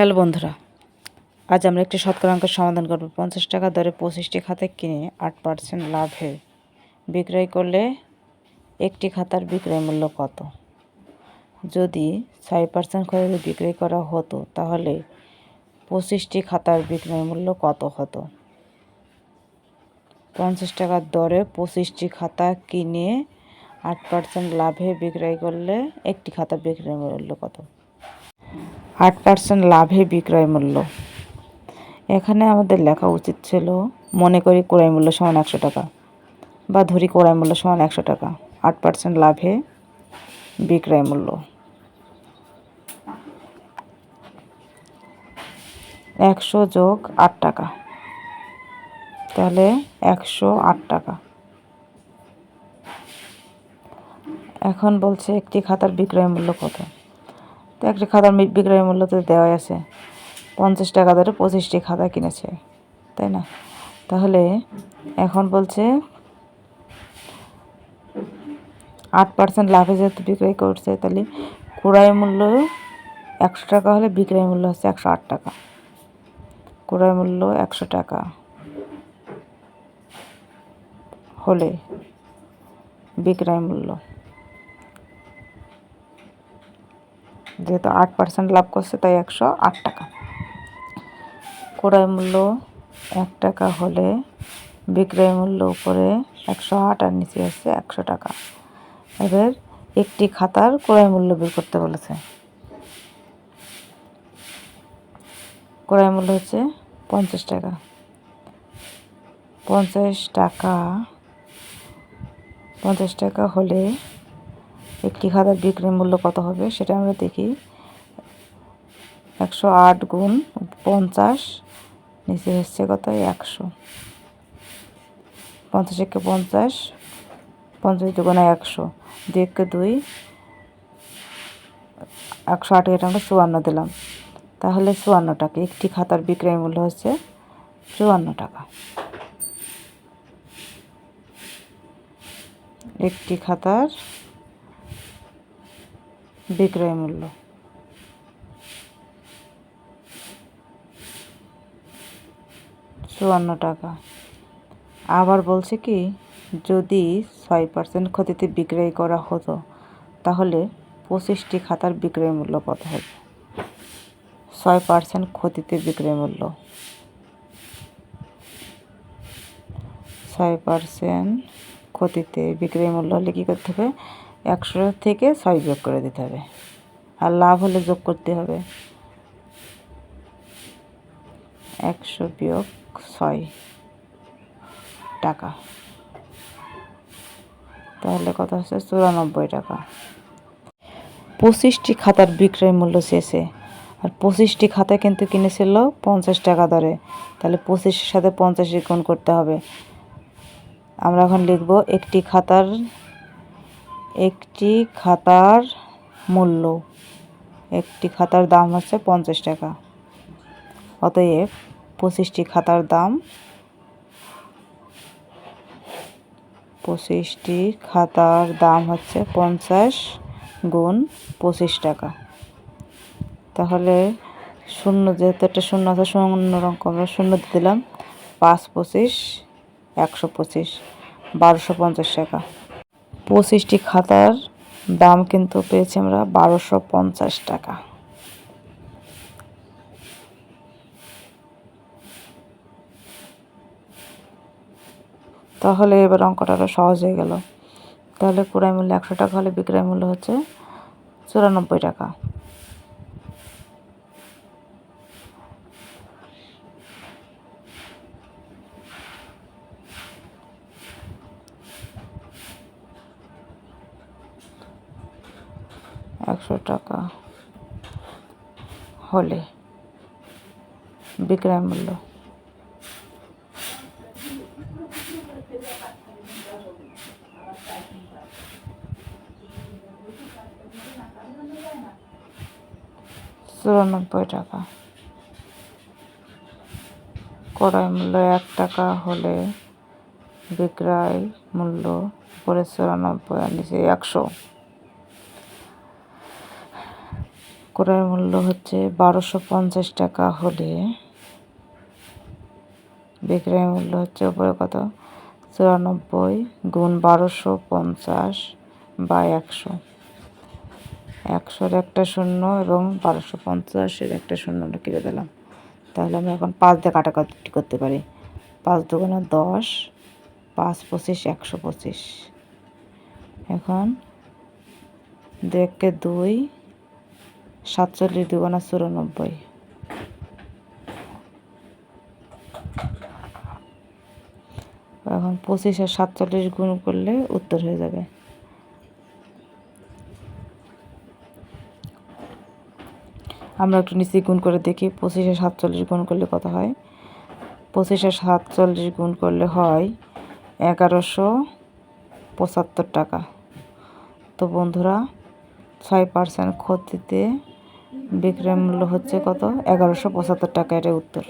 Hello বন্ধুরা, আজ আমরা একটি শতকরা অঙ্কের সমাধান করব। পঞ্চাশ টাকা দরে পঁচিশটি খাতা কিনে আট পার্সেন্ট লাভে বিক্রয় করলে একটি খাতার বিক্রয় মূল্য কত? যদি ছয় পার্সেন্ট খরচে বিক্রয় করা হতো, তাহলে পঁচিশটি খাতার বিক্রয় মূল্য কত হতো? পঞ্চাশ টাকার দরে পঁচিশটি খাতা কিনে আট পার্সেন্ট লাভে বিক্রয় করলে একটি খাতার বিক্রয় মূল্য কত? আট পার্সেন্ট লাভে বিক্রয় মূল্য। এখানে আমাদের লেখা উচিত ছিল, মনে করি ক্রয় মূল্য সমান একশো টাকা বা ধরি ক্রয় মূল্য সমান একশো টাকা, আট পার্সেন্ট লাভে বিক্রয় মূল্য। একশো যোগ আট টাকা। তাহলে একশো আট টাকা। এখন বলছে একটি খাতার বিক্রয় মূল্য কত? তো একটা খাতার বিক্রয় মূল্য তো দেওয়াই আছে। পঞ্চাশ টাকা ধরে পঁচিশটি খাতা কিনেছে, তাই না? তাহলে এখন বলছে আট পার্সেন্ট লাভে যেহেতু বিক্রয় করছে, তাহলে ক্রয় মূল্য একশো টাকা হলে বিক্রয় মূল্য হচ্ছে একশো আট টাকা। ক্রয় মূল্য একশো টাকা হলে বিক্রয় মূল্য। যেহেতু আট পার্সেন্ট লাভ করছে, তাই একশো আট টাকা। ক্রয় মূল্য এক টাকা হলে বিক্রয় মূল্য উপরে একশো আট আর নিচে হচ্ছে একশো টাকা। এবার একটি খাতার ক্রয় মূল্য বের করতে বলেছে। ক্রয় মূল্য হচ্ছে পঞ্চাশ টাকা। পঞ্চাশ টাকা পঞ্চাশ টাকা হলে একটি খাতার বিক্রয় মূল্য কত হবে সেটা আমরা দেখি। একশো আট গুণ পঞ্চাশ, নিচে হচ্ছে কত? একশো। পঞ্চাশ একে পঞ্চাশ পঞ্চাশ দুগুণে একশো। দুই একে দুই, একশো আট এটা আমরা চুয়ান্ন দিলাম। তাহলে চুয়ান্ন টাকা। একটি খাতার বিক্রয় মূল্য হচ্ছে চুয়ান্ন টাকা। একটি খাতার বিক্রয় মূল্য। চুয়ান্ন টাকা। আবার বলছে কি, যদি ছয় পার্সেন্ট ক্ষতিতে বিক্রয় করা হতো, তাহলে পঁচিশটি খাতার বিক্রয় মূল্য কত হবে। ছয় পার্সেন্ট ক্ষতিতে বিক্রয় মূল্য। ছয় পার্সেন্ট ক্ষতিতে বিক্রয় মূল্য হলে কী করতে হবে। একশো থেকে ছয় যোগ করে দিতে হবে। আর লাভ হলে যোগ করতে হবে। একশো বিয়োগ ছয় টাকা। তাহলে কত হচ্ছে? চুরানব্বই টাকা। পঁচিশটি খাতার বিক্রয় মূল্য শেষে আর পঁচিশটি খাতা কিন্তু কিনেছিল পঞ্চাশ টাকা দরে। তাহলে পঁচিশের সাথে পঞ্চাশ গুণ করতে হবে। আমরা এখন লিখব একটি খাতার একটি খাতার মূল্য। একটি খাতার দাম হচ্ছে পঞ্চাশ টাকা। অতএব পঁচিশটি খাতার দাম পঁচিশটি খাতার দাম হচ্ছে পঞ্চাশ গুণ পঁচিশ টাকা। তাহলে শূন্য যেহেতু একটা শূন্য আছে, শূন্য আমরা শূন্য দিলাম। পাঁচ পঁচিশ, একশো পঁচিশ, বারোশো পঞ্চাশ টাকা। পঁচিশটি খাতার দাম কিন্তু পেয়েছি আমরা বারোশো পঞ্চাশ টাকা। তাহলে এবার অঙ্কটা আরও সহজ হয়ে গেল। তাহলে ক্রয় মূল্য একশো টাকা হলে বিক্রয় মূল্য হচ্ছে চুরানব্বই টাকা। একশো টাকা হলে বিক্রয় মূল্য। চুরানব্বই টাকা। ক্রয় মূল্য এক টাকা হলে বিক্রয় মূল্য উপরে চুরানব্বই নিচে একশো। ক্রয় মূল্য হচ্ছে বারোশো পঞ্চাশ টাকা হলে। বিক্রয় মূল্য হচ্ছে উপরে কত? চুরানব্বই গুণ বারোশো পঞ্চাশ বা একশো। একশোর একটা শূন্য এবং বারোশো পঞ্চাশের একটা শূন্য আমরা কেটে দিলাম। তাহলে আমরা এখন পাঁচ দিয়ে কাটাকাটি করতে পারি। পাঁচ দুগুণা দশ, পাঁচ পঁচিশ, একশো পঁচিশ। এখন দেখকে দুই সাতচল্লিশ, দুগুণা চুরানব্বই। এখন পঁচিশ সাতচল্লিশ গুণ করলে উত্তর হয়ে যাবে। আমরা একটু নিচে গুণ করে দেখি, পঁচিশে সাতচল্লিশ গুণ করলে কত হয়? পঁচিশে সাতচল্লিশ গুণ করলে হয় এগারোশো পঁচাত্তর টাকা। তো বন্ধুরা, ছয় পার্সেন্ট ক্ষতিতে বিক্রয় মূল্য হচ্ছে কত? এগারোশো পঁচাত্তর টাকা এটা উত্তর।